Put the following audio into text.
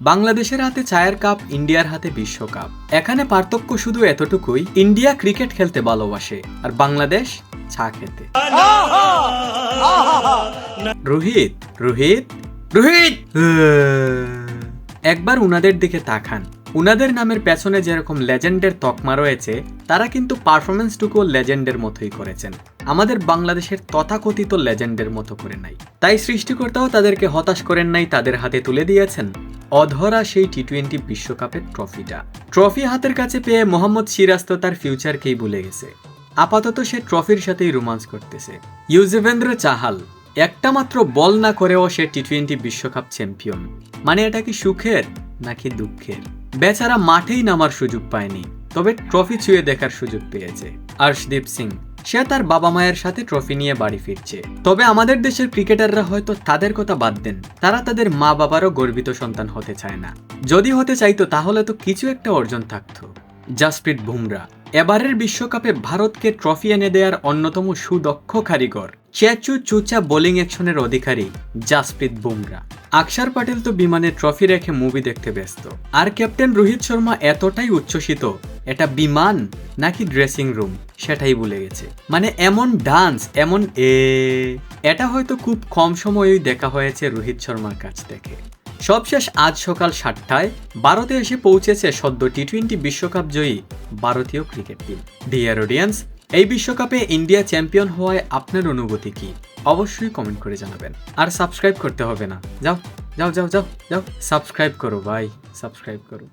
বাংলাদেশের হাতে চায়ের কাপ, ইন্ডিয়ার হাতে বিশ্বকাপ। এখানে পার্থক্য শুধু এতটুকুই, ইন্ডিয়া ক্রিকেট খেলতে ভালোবাসে, আর বাংলাদেশ চা খেতে। রোহিত রোহিত রোহিত! একবার উনাদের দিকে তাকান। উনাদের নামের পেছনে যেরকম লেজেন্ডের তকমা রয়েছে, তারা কিন্তু পারফরমেন্সটুকুও লেজেন্ডের মতোই করেছেন। আমাদের বাংলাদেশের তথাকথিত লেজেন্ডের মতো করে নাই। তাই সৃষ্টিকর্তাও তাদেরকে হতাশ করেন নাই, তাদের হাতে তুলে দিয়েছেন অধরা সেই টি টোয়েন্টি বিশ্বকাপের ট্রফিটা। ট্রফি হাতের কাছে পেয়ে মোহাম্মদ সিরাজ তো তার ফিউচারকেই ভুলে গেছে। আপাতত সে ট্রফির সাথেই রোমান্স করতেছে। ইউজেভেন্দ্র চাহাল, একটা মাত্র বল না করেও সে টি টোয়েন্টি বিশ্বকাপ চ্যাম্পিয়ন। মানে এটা কি সুখের নাকি দুঃখের? বেচারা মাঠেই নামার সুযোগ পায়নি, তবে ট্রফি ছুঁয়ে দেখার সুযোগ পেয়েছে। আর্শদীপ সিং সে তার বাবা মায়ের সাথে ট্রফি নিয়ে বাড়ি ফিরছে। তবে আমাদের দেশের ক্রিকেটাররা হয়তো তাদের কথা বাদ দেন। তারা তাদের মা বাবারও গর্বিত সন্তান হতে চায় না। যদি হতে চাইতো তাহলে তো কিছু একটা অর্জন থাকতো। জাসপ্রীত বুমরা, এবারের বিশ্বকাপে ভারতকে ট্রফি এনে দেওয়ার অন্যতম সুদক্ষ কারিগর, চ্যাচু চুচা বোলিং অ্যাকশনের অধিকারী জাসপ্রীত বুমরা। আকসার পাটেল তো বিমানে ট্রফি রেখে মুভি দেখতে ব্যস্ত। আর ক্যাপ্টেন রোহিত শর্মা এতটাই উচ্ছ্বসিত এটা বিমান নাকি ড্রেসিং রুম সেটাই ভুলে গেছে। মানে এমন ডান্স এমন এ। এটা হয়তো খুব কম সময়েই দেখা হয়েছে রোহিত শর্মার কাছ থেকে। সবশেষ আজ সকাল সাতটায় ভারতে এসে পৌঁছেছে সদ্য টি টোয়েন্টি বিশ্বকাপ জয়ী ভারতীয় ক্রিকেট টিম। ডিয়ার অডিয়েন্স এই বিশ্বকাপে ইন্ডিয়া চ্যাম্পিয়ন হওয়ায় আপনার অনুভূতি কি? অবশ্যই কমেন্ট করে জানাবেন। আর সাবস্ক্রাইব করতে হবে না। যাও যাও যাও যাও যাও। সাবস্ক্রাইব করো ভাই সাবস্ক্রাইব করো।